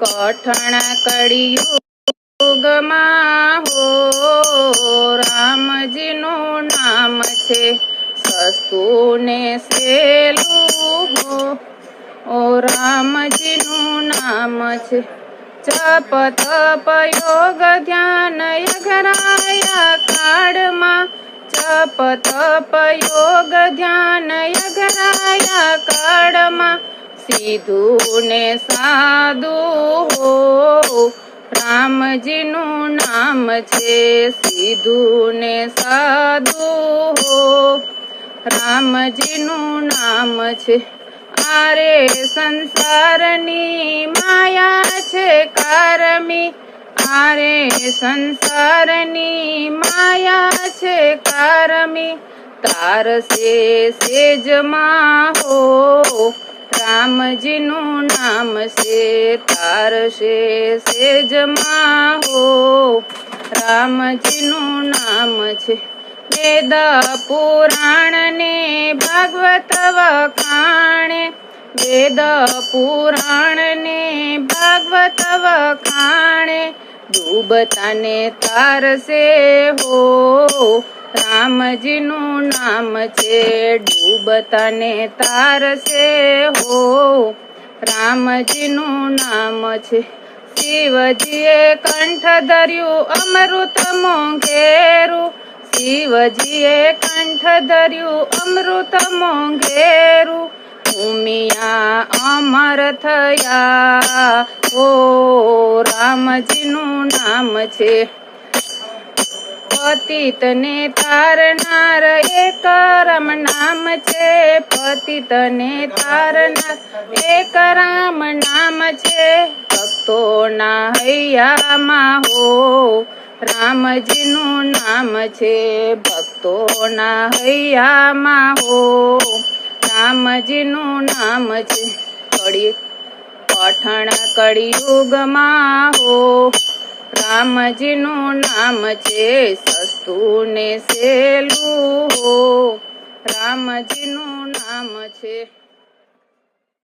કઠણ કળિયુગમાં હો, રામજીનું નામ છે સસ્તું ને સેલું હો. ઓ, રામજીનું નામ છે જપ તપ યોગ ધ્યાન યઘરાયા કાળમાં. જપ તપ યોગ ધ્યાન યઘરાયા કાળમાં. સીધું ને સાદું હો. રામજીનું નામ છે સીધું ને સાદું હો. રામજીનું નામ છે. આરે સંસારની માયા છે કારમી. આરે સંસારની માયા છે કારમી. તારસે સેજમાં હો. રામજીનું નામ છે તારસે સેજમાં હો રામજીનું નામ છે વેદ પુરાણ ને ભાગવત વખાણે. વેદ પુરાણ ને ભાગવત વખાણે. ડૂબતાને તારસે હો. રામજીનું નામ છે ડૂબતાને તારસે હો. રામજીનું નામ છે, શિવજીએ કંઠ ધર્યું, અમૃત મોંઘેરું. શિવજીએ કંઠ ધર્યું, અમૃત મોંઘેરું. ભૂમિયા અમર થયા ઓ રામજીનું નામ છે પતિતને તારનાર, એક રામ નામ છે. પતિતને તારનાર, એક રામ નામ છે. ભક્તોના હૈયામાં હો, રામજીનું નામ છે. ભક્તોના હૈયામાં હો, રામજીનું નામ છે. કડી, પઠણ કળિયુગમાં હો રામજીનું નામ છે સસ્તું ને સેલું. રામજીનું નામ છે